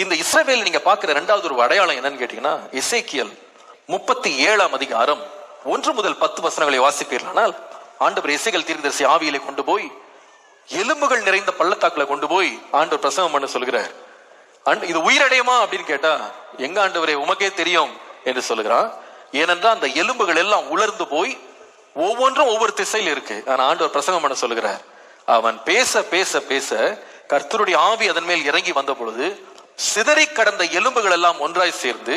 இந்த இஸ்ரவேல் நீங்க பாக்குற இரண்டாவது ஒரு அடையாளம் என்னன்னு கேட்டீங்கன்னா இசைக்கியல் முப்பத்தி ஏழாம் அதிகாரம் ஒன்று முதல் பத்து வசனங்களை வாசிப்பீர்களானால் ஆண்டவர் இசைகள் தீர்க்கதரிசி ஆவியிலே கொண்டு போய் எலும்புகள் நிறைந்த பள்ளத்தாக்குல கொண்டு போய் ஆண்டவர் பிரசவம் பண்ண சொல்கிறார். ஆண்டு- இது உயிரடையுமா அப்படின்னு கேட்டா எங்க ஆண்டவரே உமக்கே தெரியும் என்று சொல்லுகிறான் ஏனென்றால் அந்த எலும்புகள் எல்லாம் உலர்ந்து போய் ஒவ்வொன்றும் ஒவ்வொரு திசையில் இருக்கு. ஆனா ஆண்டவர் பிரசங்கம் பண்ண சொல்லுகிறார் அவன் பேச பேச பேச கர்த்தருடைய ஆவி அதன் மேல் இறங்கி வந்த பொழுது சிதறி கடந்த எலும்புகள் எல்லாம் ஒன்றாய் சேர்ந்து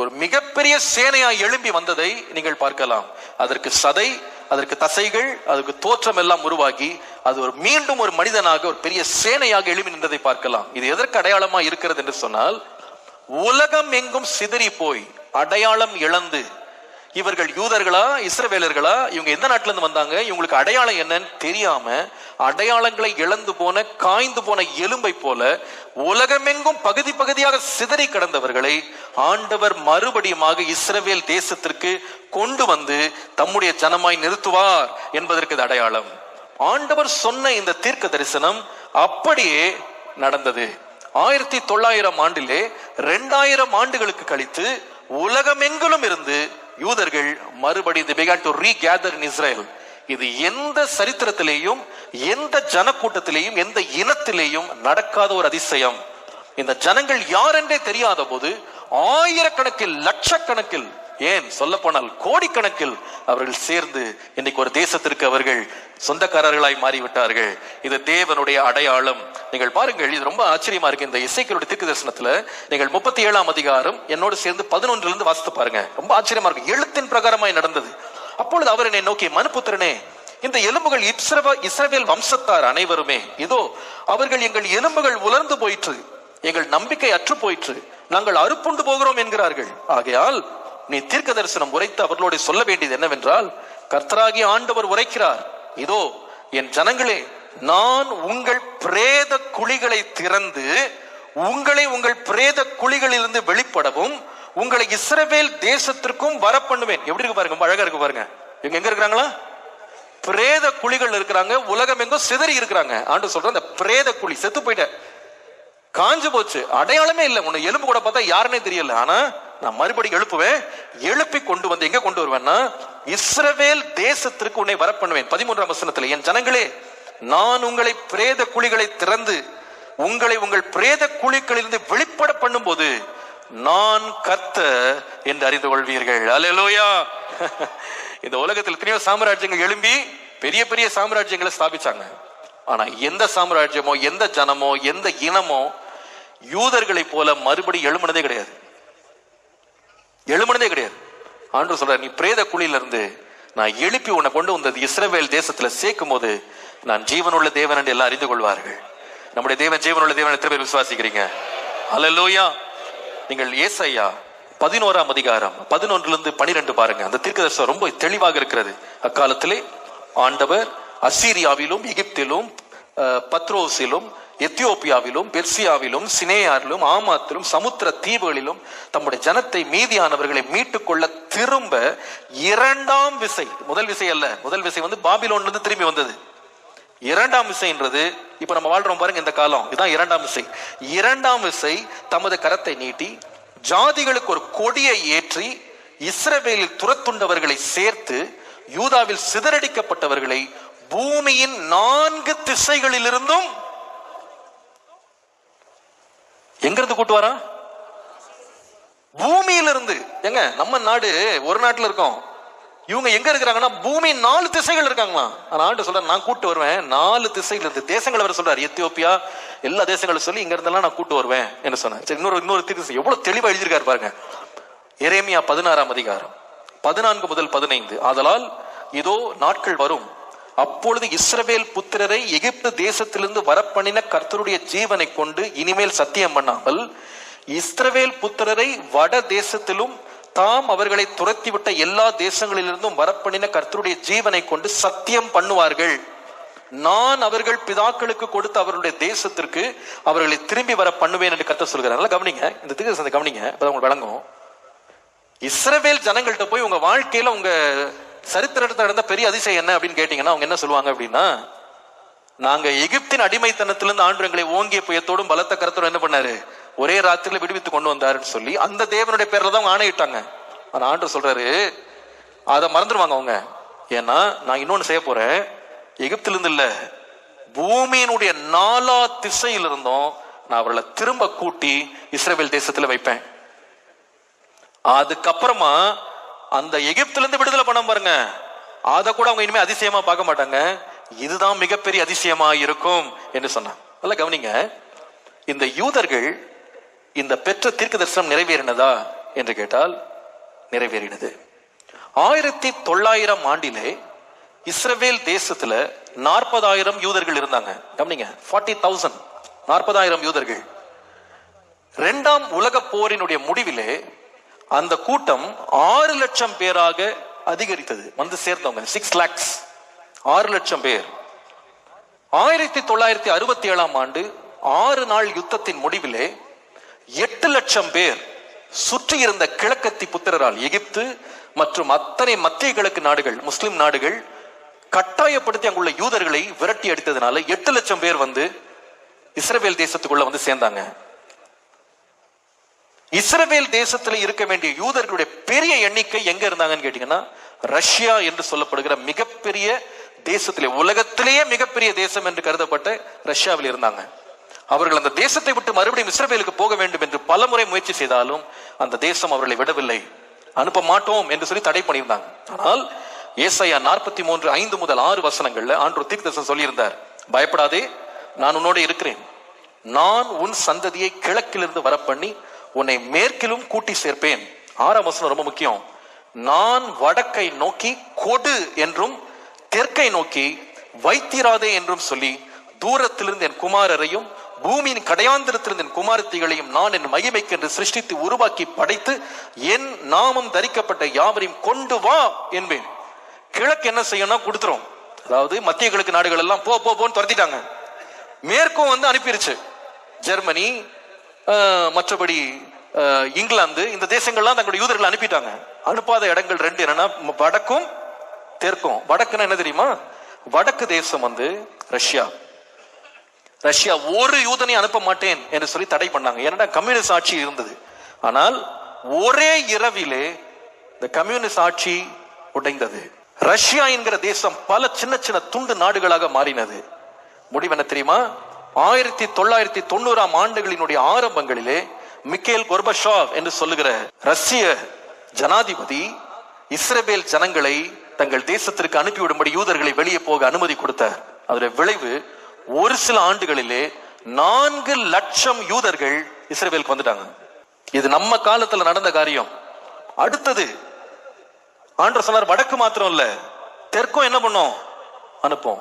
ஒரு மிகப்பெரிய சேனையாய் எழும்பி வந்ததை நீங்கள் பார்க்கலாம். அதற்கு சதை அதற்கு தசைகள் அதற்கு தோற்றம் எல்லாம் உருவாகி அது ஒரு மீண்டும் ஒரு மனிதனாக ஒரு பெரிய சேனையாக எழுப்பி நின்றதை பார்க்கலாம். இது எதற்கு அடையாளமா இருக்கிறது என்று சொன்னால் உலகம் எங்கும் சிதறி போய் அடையாளம் இழந்து இவர்கள் யூதர்களா இஸ்ரவேலர்களா இவங்க எந்த நாட்டுல இருந்து வந்தாங்க இவங்களுக்கு அடையாளம் என்னன்னு தெரியாம அடையாளங்களை இழந்து போன காய்ந்து போன எலும்பை போல உலகமெங்கும் பகுதி பகுதியாக சிதறி கிடந்தவர்களை ஆண்டவர் மறுபடியுமாக இஸ்ரவேல் தேசத்திற்கு கொண்டு வந்து தம்முடைய ஜனமாய் நிறுத்துவார் என்பதற்கு இது அடையாளம். ஆண்டவர் சொன்ன இந்த தீர்க்க தரிசனம் அப்படியே நடந்தது. ஆயிரத்தி தொள்ளாயிரம் ஆண்டிலே ரெண்டாயிரம் ஆண்டுகளுக்கு கழித்து உலகமெங்கிலும் இருந்து யூதர்கள் மறுபடி தி began to இது எந்த சரித்திரத்திலேயும் எந்த ஜனக்கூட்டத்திலேயும் எந்த இனத்திலேயும் நடக்காத ஒரு அதிசயம். இந்த ஜனங்கள் யார் என்றே தெரியாத போது ஆயிரக்கணக்கில் லட்சக்கணக்கில் ஏன் சொல்ல போனால் கோடிக்கணக்கில் அவர்கள் சேர்ந்து இன்னைக்கு ஒரு தேசத்திற்கு அவர்கள் சொந்தக்காரர்களாய் மாறிவிட்டார்கள். இது தேவனுடைய அடையாளம். நீங்கள் பாருங்கள் இது ரொம்ப ஆச்சரியமா இருக்கு. இந்த இசைக்களுடைய திக்கு தரிசனத்துல நீங்கள் முப்பத்தி ஏழாம் அதிகாரம் என்னோடு சேர்ந்து பதினொன்றுல இருந்து வாசித்து பாருங்க. ரொம்ப ஆச்சரியமா இருக்கு. எழுத்தின் பிரகாரமாய் நடந்தது. அப்பொழுது அவர் என்னை நோக்கி மனுபுத்திரனே இந்த எலும்புகள் இஸ்ரவ இஸ்ரவேல் வம்சத்தார் அனைவருமே இதோ அவர்கள் எங்கள் எலும்புகள் உலர்ந்து போயிற்று. எங்கள் நம்பிக்கை அற்று போயிற்று. நாங்கள் அறுப்புண்டு போகிறோம் என்கிறார்கள். ஆகையால் நீ தீர்க்க தரிசனம் உரைத்து அவர்களோடு சொல்ல வேண்டியது என்னவென்றால் கர்த்தராகி ஆண்டவர் உரைக்கிறார் இதோ என் ஜனங்களே நான் உங்கள் பிரேத குழிகளை திறந்து உங்களை உங்கள் பிரேத குழிகளிலிருந்து வெளிப்படவும் உங்களை இஸ்ரவேல் தேசத்திற்கும் வர பண்ணுவேன் எப்படி இருக்கு பாருங்க அழகா இருக்கு பாருங்க. இவங்க எங்க இருக்கிறாங்களா? பிரேத குழிகள் இருக்கிறாங்க உலகம் எங்கோ சிதறி இருக்கிறாங்க. ஆண்டு சொல்ற அந்த பிரேத குழி செத்து போயிட்ட. காஞ்சு போச்சு. அடையாளமே இல்லை. உன்னை எலும்பு கூட பார்த்தா யாருன்னே தெரியல. ஆனா நான் மறுபடியும் எழுப்புவேன். எழுப்பி கொண்டு வந்து எங்க கொண்டு வருவேன்னா இஸ்ரவேல் தேசத்திற்கு உன்னை வர பண்ணுவேன் பதிமூன்றாம் வசனத்துல என் ஜனங்களே நான் உங்களை பிரேத குழிகளை திறந்து உங்களை உங்கள் பிரேத குழிகளிலிருந்து வெளிப்பட பண்ணும்போது நான் கர்த்த என்று அறிந்து கொள்வீர்கள். அலலோயா இந்த உலகத்தில் எத்தனையோ சாம்ராஜ்யங்கள் எழும்பி பெரிய பெரிய சாம்ராஜ்யங்களை ஸ்தாபிச்சாங்க. ஆனா எந்த சாம்ராஜ்யமோ எந்த ஜனமோ எந்த இனமோ யூதர்களை போல மறுபடி எழுமனதே கிடையாது. எழுமனதே கிடையாது. ஆண்டு சொல்ற நீ பிரேத குழியில இருந்து நான் எழுப்பி உன்னை கொண்டு வந்தது இஸ்ரவேல் தேசத்துல சேர்க்கும் போது நான் ஜீவனுள்ள தேவன் என்று எல்லாம் அறிந்து கொள்வார்கள். நம்முடைய தேவன் ஜீவனுள்ள தேவன் எத்தனை பேர் விசுவாசிக்கிறீங்க? அல்லேலூயா நீங்கள் ஏசையா பதினோராம் அதிகாரம் பதினொன்றுல இருந்து பனிரெண்டு பாருங்க. அந்த தீர்க்கதர்சனம் ரொம்ப தெளிவாக இருக்கிறது. அக்காலத்திலே ஆண்டவர் அசீரியாவிலும் எகிப்திலும் பத்ரோஸிலும் எத்தியோப்பியாவிலும் பெர்சியாவிலும் சினேயாரிலும் ஆமாத்திலும் சமுத்திர தீவுகளிலும் தம்முடைய ஜனத்தை மீதியானவர்களை மீட்டுக்கொள்ள திரும்ப இரண்டாம் விசை முதல் விசை அல்ல முதல் விசை வந்து பாபிலோன்ல இருந்து திரும்பி வந்தது. இரண்டாம் விசைன்றது இப்ப நம்ம வாழ்றோம் பாருங்க இந்த காலம் இதுதான் இரண்டாம் விசை. இரண்டாம் விசை தமது கரத்தை நீட்டி ஜாதிகளுக்கு ஒரு கொடியை ஏற்றி இஸ்ரவேலில் துரத்துண்டவர்களை சேர்த்து யூதாவில் சிதறடிக்கப்பட்டவர்களை பூமியின் நான்கு திசைகளிலிருந்தும் எங்கிருந்து கூட்டு வரா பூமியிலிருந்து. எங்க? நம்ம நாடு ஒரு நாட்டில் இருக்கோம். இவங்க எங்க இருக்கிறாங்கன்னா பூமி நாலு திசைகள் இருக்காங்களாம் ஆனா ஆண்டு சொல்ற நான் கூட்டு வருவேன். நாலு திசைகள் இருந்து தேசங்களை வர சொல்றாரு. எத்தியோப்பியா எல்லா தேசங்களும் சொல்லி இங்க இருந்தெல்லாம் நான் கூட்டு வருவேன் என்ன சொன்னேன் சரி இன்னொரு இன்னொரு தீர்த்து எவ்வளவு தெளிவா எழுதியிருக்காரு பாருங்க. எரேமியா பதினாறாம் அதிகாரம். பதினான்கு முதல் பதினைந்து. ஆதலால் இதோ நாட்கள் வரும். அப்பொழுது இஸ்ரவேல் புத்திரரை எகிப்து தேசத்திலிருந்து வரப்பண்ணின கர்த்தருடைய ஜீவனை கொண்டு இனிமேல் சத்தியம் பண்ணாமல் இஸ்ரவேல் புத்திரரை வட தேசத்திலும் தாம் அவர்களை துரத்திவிட்ட எல்லா தேசங்களிலிருந்தும் வரப்பண்ணின கர்த்தருடைய ஜீவனை கொண்டு சத்தியம் பண்ணுவார்கள். நான் அவர்கள் பிதாக்களுக்கு கொடுத்த அவருடைய தேசத்திற்கு அவர்களை திரும்பி வர பண்ணுவேன் என்று கத்த சொல்கிறார். கவனிங்க. இந்த திருக்க கவனிங்க. வழங்கும் உங்களுக்கு இஸ்ரவேல் ஜனங்கள்கிட்ட போய் உங்க வாழ்க்கையில உங்க சரித்திரத்தில் நடந்த பெரிய அதிசயம் என்ன அப்படின்னு கேட்டீங்கன்னா அவங்க என்ன சொல்லுவாங்க அப்படின்னா நாங்க எகிப்தின் அடிமைத்தனத்திலிருந்து ஆண்டு எங்களை ஓங்கிய புயத்தோடும் பலத்த கருத்தோடும் என்ன பண்ணாரு? ஒரே ராத்திரியில விடுவித்து கொண்டு வந்தாருன்னு சொல்லி அந்த தேவனுடைய பேர்ல தான் அவங்க ஆணையிட்டாங்க. ஆனா ஆண்டு சொல்றாரு அதை மறந்துடுவாங்க அவங்க. ஏன்னா நான் இன்னொன்னு செய்ய போறேன். எகிப்திலிருந்து இல்ல பூமியினுடைய நாலா திசையிலிருந்தும் நான் அவர்களை திரும்ப கூட்டி இஸ்ரேல் தேசத்துல வைப்பேன். அதுக்கப்புறமா அந்த எகிப்திலிருந்து விடுதலை பண்ண பாருங்க. அதை கூட அவங்க இனிமே அதிசயமா பார்க்க மாட்டாங்க. இதுதான் மிகப்பெரிய அதிசயமா இருக்கும் என்று சொன்னான். நல்லா கவனிங்க. இந்த யூதர்கள் இந்த பெற்ற தீர்க்க தரிசனம் நிறைவேறினதா என்று கேட்டால் நிறைவேறினது. ஆயிரத்தி தொள்ளாயிரம் ஆண்டிலே இஸ்ரவேல் தேசத்துல நாற்பதாயிரம் யூதர்கள் இருந்தாங்க. கவனிங்க ஃபார்ட்டி தௌசண்ட் நாற்பதாயிரம் யூதர்கள். இரண்டாம் உலக போரினுடைய முடிவிலே அந்த கூட்டம் ஆறு லட்சம் பேராக அதிகரித்தது. வந்து சேர்ந்தவங்க. சிக்ஸ் லேக்ஸ் ஆறு லட்சம் பேர். ஆயிரத்தி தொள்ளாயிரத்தி அறுபத்தி ஏழாம் ஆண்டு ஆறு நாள் யுத்தத்தின் முடிவிலே எட்டு லட்சம் பேர் சுற்றி இருந்த கிழக்கத்தி புத்திரரால் எகிப்து மற்றும் அத்தனை மத்திய கிழக்கு நாடுகள் முஸ்லிம் நாடுகள் கட்டாயப்படுத்தி அங்குள்ள யூதர்களை விரட்டி அடித்ததுனால எட்டு லட்சம் பேர் வந்து இஸ்ரேல் தேசத்துக்குள்ள வந்து சேர்ந்தாங்க. இஸ்ரவேல் தேசத்துல இருக்க வேண்டிய யூதர்களுடைய பெரிய எண்ணிக்கை எங்க இருந்தாங்கன்னு கேட்டீங்கன்னா ரஷ்யா என்று சொல்லப்படுகிற மிகப்பெரிய தேசத்திலே உலகத்திலேயே மிகப்பெரிய தேசம் என்று கருதப்பட்ட ரஷ்யாவில் இருந்தாங்க. அவர்கள் அந்த தேசத்தை விட்டு மறுபடியும் இஸ்ரவேலுக்கு போக வேண்டும் என்று பலமுறை முயற்சி செய்தாலும் அந்த தேசம் அவர்களை விடவில்லை. அனுப்ப மாட்டோம் என்று சொல்லி தடை பண்ணியிருந்தாங்க. ஆனால் ஏசையா நாற்பத்தி மூன்று ஐந்து முதல் ஆறு வசனங்கள்ல ஆண்டு தீர்க்கதர்சன் சொல்லியிருந்தார். பயப்படாதே நான் உன்னோட இருக்கிறேன். நான் உன் சந்ததியை கிழக்கிலிருந்து வரப்பண்ணி உன்னை மேற்கிலும் கூட்டி சேர்ப்பேன். ஆறாம் வசனம் ரொம்ப முக்கியம். நான் வடக்கை நோக்கி கொடு என்றும் தெற்கை நோக்கி வைத்திராதே என்றும் சொல்லி தூரத்திலிருந்து என் குமாரரையும் பூமியின் கடையாந்திரத்திலிருந்து என் குமாரத்திகளையும் நான் என் மகிமைக்கு என்று சிருஷ்டித்து உருவாக்கி படைத்து என் நாமம் தரிக்கப்பட்ட யாவரையும் கொண்டு வா என்பேன். கிழக்கு என்ன செய்யணும் கொடுத்துரும். அதாவது மத்திய கிழக்கு நாடுகள் எல்லாம் போ போ போன்னு துரத்திட்டாங்க. மேற்கும் வந்து அனுப்பிருச்சு. ஜெர்மனி மற்றபடி இங்கிலாந்து இந்த தேசங்கள்லாம் தங்களுடைய யூதர்களை அனுப்பிட்டாங்க. அனுப்பாத இடங்கள் ரெண்டு என்னன்னா வடக்கும் தெற்கும். வடக்குன்னா என்ன தெரியுமா? வடக்கு தேசம் வந்து ரஷ்யா. ரஷ்யா ஒரு யூதனை அனுப்ப மாட்டேன் என்று சொல்லி தடை பண்ணாங்க. ஏன்னா கம்யூனிஸ்ட் ஆட்சி இருந்தது. ஆனால் ஒரே இரவிலே இந்த கம்யூனிஸ்ட் ஆட்சி உடைந்தது. ரஷ்யா என்கிற தேசம் பல சின்ன சின்ன துண்டு நாடுகளாக மாறினது. முடிவு என்ன தெரியுமா? ஆயிரத்தி தொள்ளாயிரத்தி தொண்ணூறாம் ஆண்டுகளினுடைய ஆரம்பங்களிலே மிக்கேல் கொர்பஷாவ் என்று சொல்லுகிற ரஷ்ய ஜனாதிபதி இஸ்ரேல் ஜனங்களை தங்கள் தேசத்திற்கு அனுப்பிவிடும்படி யூதர்களை வெளியே போக அனுமதி கொடுத்தார். அதோட விளைவு ஒரு சில ஆண்டுகளிலே நான்கு லட்சம் யூதர்கள் இஸ்ரேலுக்கு வந்துட்டாங்க. இது நம்ம காலத்துல நடந்த காரியம். அடுத்தது ஆண்டர் சொன்னார் வடக்கு மாத்திரம் இல்ல தெற்கும் என்ன பண்ணோம்? அனுப்போம்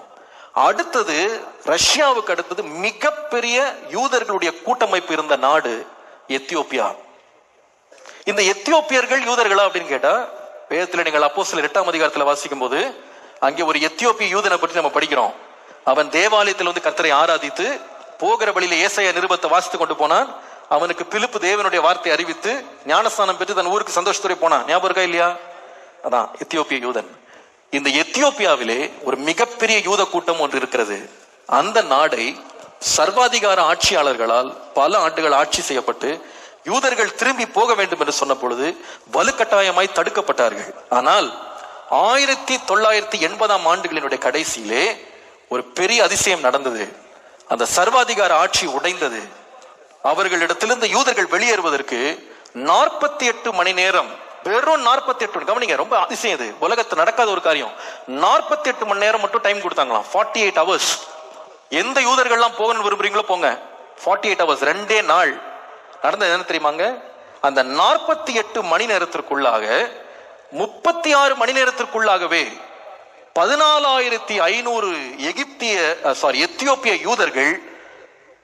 அடுத்தது ரஷ்யாவுக்கு அடுத்தது மிகப்பெரிய யூதர்களுடைய கூட்டமைப்பு இருந்த நாடு எத்தியோப்பியா. இந்த எத்தியோப்பியர்கள் யூதர்களா அப்படின்னு கேட்டா வேதத்துல நீங்கள் அப்போ சில எட்டாம் அதிகாரத்துல வாசிக்கும் போது அங்கே ஒரு எத்தியோப்பிய யூதனை பற்றி நம்ம படிக்கிறோம். அவன் தேவாலயத்தில் வந்து கர்த்தரை ஆராதித்து போகிற வழியில ஏசைய நிருபத்தை வாசித்து கொண்டு போனான். அவனுக்கு பிலிப்பு தேவனுடைய வார்த்தை அறிவித்து ஞானஸ்தானம் பெற்று தன் ஊருக்கு சந்தோஷத்துறை போனான். ஞாபகம் இருக்கா இல்லையா? அதான் எத்தியோப்பிய யூதன். இந்த எத்தியோப்பியாவிலே ஒரு மிகப்பெரிய யூத கூட்டம் ஒன்று இருக்கிறது. அந்த நாடை சர்வாதிகார ஆட்சியாளர்களால் பல ஆண்டுகள் ஆட்சி செய்யப்பட்டு யூதர்கள் திரும்பி போக வேண்டும் என்று சொன்ன பொழுது வலுக்கட்டாயமாய் தடுக்கப்பட்டார்கள். ஆனால் ஆயிரத்தி தொள்ளாயிரத்தி எண்பதாம் ஆண்டுகளினுடைய கடைசியிலே ஒரு பெரிய அதிசயம் நடந்தது. அந்த சர்வாதிகார ஆட்சி உடைந்தது. அவர்களிடத்திலிருந்து யூதர்கள் வெளியேறுவதற்கு நாற்பத்தி எட்டு மணி நேரம் வெறும் நாற்பத்தி எட்டு கவனிங்க ரொம்ப அதிசயம் இது. உலகத்தில் நடக்காத ஒரு காரியம். நாற்பத்தி எட்டு மணி நேரம் மட்டும் டைம் கொடுத்தாங்களாம். ஃபார்ட்டி எயிட் ஹவர்ஸ் எந்த யூதர்கள்லாம் போகணும்னு விரும்புறீங்களோ போங்க. ஃபார்ட்டி எயிட் ஹவர்ஸ் ரெண்டே நாள். நடந்தது என்ன தெரியுமாங்க? அந்த நாற்பத்தி எட்டு மணி நேரத்திற்குள்ளாக முப்பத்தி ஆறு மணி நேரத்திற்குள்ளாகவே பதினாலாயிரத்தி ஐநூறு எகிப்திய சாரி எத்தியோப்பிய யூதர்கள்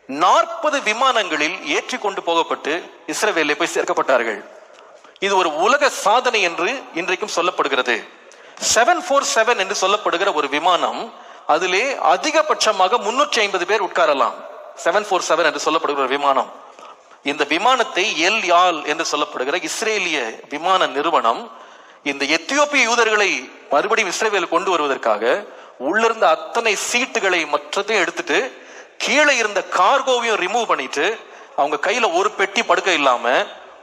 நாற்பது விமானங்களில் ஏற்றி கொண்டு போகப்பட்டு இஸ்ரேவேலில் போய் சேர்க்கப்பட்டார்கள். இது ஒரு உலக சாதனை என்று இன்றைக்கும் சொல்லப்படுகிறது. செவன் ஃபோர் செவன் என்று சொல்லப்படுகிற ஒரு விமானம் அதிலே அதிகபட்சமாக முன்னூற்றி ஐம்பது பேர் உட்காரலாம். செவன் ஃபோர் செவன் என்று சொல்லப்படுகிற ஒரு விமானம். இந்த விமானத்தை எல் யால் என்று சொல்லப்படுகிற இஸ்ரேலிய விமான நிறுவனம் இந்த எத்தியோப்பிய யூதர்களை மறுபடியும் இஸ்ரேவேல் கொண்டு வருவதற்காக உள்ளிருந்த அத்தனை சீட்டுகளை மற்றதையும் எடுத்துட்டு கீழே இருந்த கார்கோவையும் ரிமூவ் பண்ணிட்டு அவங்க கையில ஒரு பெட்டி படுக்கை இல்லாம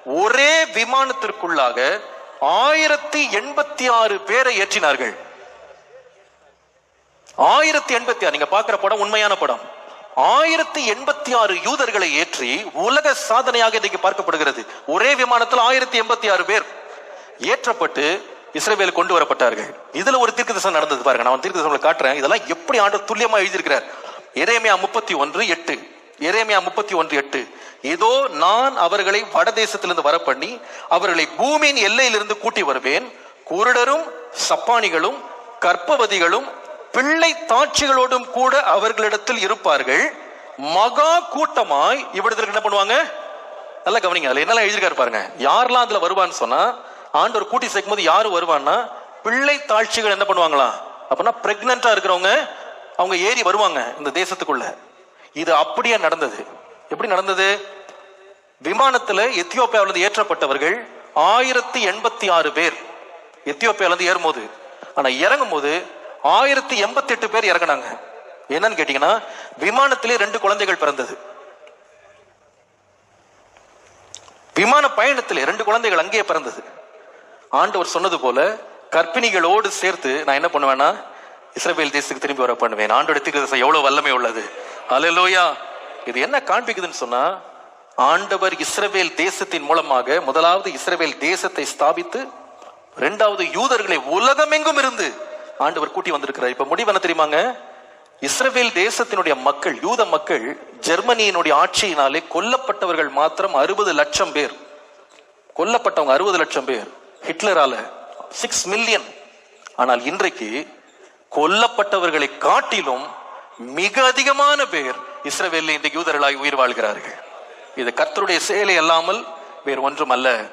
ஒரே விமானத்திற்குள்ளாக ஆயிரத்தி எண்பத்தி ஆறு பேரை ஏற்றினார்கள். ஆயிரத்தி எண்பத்தி ஆறு நீங்க பாக்குற படம் உண்மையான படம். ஆயிரத்தி எண்பத்தி ஆறு யூதர்களை ஏற்றி உலக சாதனையாக இன்னைக்கு பார்க்கப்படுகிறது. ஒரே விமானத்தில் ஆயிரத்தி எண்பத்தி ஆறு பேர் ஏற்றப்பட்டு இஸ்ரேவேல் கொண்டு வரப்பட்டார்கள். இதுல ஒரு தீர்க்கதரிசனம் நடந்தது பாருங்க. நான் தீர்க்கதரிசனம் காட்டுறேன். இதெல்லாம் எப்படி ஆண்டு துல்லியமா எழுதியிருக்கிறார்? எரேமியா முப்பத்தி ஒன்று எட்டு. எரேமியா முப்பத்தி ஒன்று எட்டு. இதோ நான் அவர்களை வடதேசத்திலிருந்து வர பண்ணி அவர்களை பூமியின் எல்லையிலிருந்து கூட்டி வருவேன். குருடரும் சப்பானிகளும் கற்பவதிகளும் பிள்ளை தாட்சிகளோடும் கூட அவர்களிடத்தில் இருப்பார்கள். மகா கூட்டமாய் இவ்விடத்திற்கு என்ன பண்ணுவாங்க? நல்லா கவனிங்க அதுல என்னெல்லாம் எழுதியிருக்காரு பாருங்க. யாரெல்லாம் அதுல வருவான்னு சொன்னா ஆண்டவர் கூட்டி சேர்க்கும் போது யாரு வருவான்னா பிள்ளை தாட்சிகள் என்ன பண்ணுவாங்களாம் அப்படின்னா பிரெக்னண்டா இருக்கிறவங்க அவங்க ஏறி வருவாங்க இந்த தேசத்துக்குள்ள. இது அப்படியே நடந்தது. எப்படி நடந்தது? விமானத்துல எத்தியோப்பியாவிலிருந்து ஏற்றப்பட்டவர்கள் ஆயிரத்தி எண்பத்தி ஆறு பேர். எத்தியோப்பியாவிலிருந்து ஏறும்போது ஆனா இறங்கும் போது ஆயிரத்தி எண்பத்தி எட்டு பேர் இறங்குனாங்க. என்னன்னு கேட்டீங்கன்னா விமானத்திலே ரெண்டு குழந்தைகள் பிறந்தது. விமான பயணத்தில் ரெண்டு குழந்தைகள் அங்கேயே பிறந்தது. ஆண்டவர் சொன்னது போல கர்ப்பிணிகளோடு சேர்த்து நான் என்ன பண்ணுவேன்னா இஸ்ரேல் தேசத்துக்கு திரும்பி வர பண்ணுவேன். ஆண்டோட தீர்க்க எவ்வளவு வல்லமை உள்ளது. அலலோயா இது என்ன காண்பிக்குதுன்னு சொன்னா ஆண்டவர் இஸ்ரவேல் தேசத்தின் மூலமாக முதலாவது இஸ்ரவேல் தேசத்தை ஸ்தாபித்து இரண்டாவது யூதர்களை உலகமெங்கும் இருந்து ஆண்டவர் கூட்டி வந்திருக்கிறார். இப்ப முடிவு என்ன தெரியுமாங்க? இஸ்ரவேல் தேசத்தினுடைய மக்கள் யூத மக்கள் ஜெர்மனியினுடைய ஆட்சியினாலே கொல்லப்பட்டவர்கள் மாத்திரம் அறுபது லட்சம் பேர். கொல்லப்பட்டவங்க அறுபது லட்சம் பேர். ஹிட்லரால சிக்ஸ் மில்லியன் ஆனால் இன்றைக்கு கொல்லப்பட்டவர்களை காட்டிலும் மிக அதிகமான பேர் இஸ்ரவேலில் இன்றைக்கு யூதர்களாய் உயிர் வாழ்கிறார்கள். இது கர்த்தருடைய செயலை அல்லாமல் வேறு ஒன்றும் அல்ல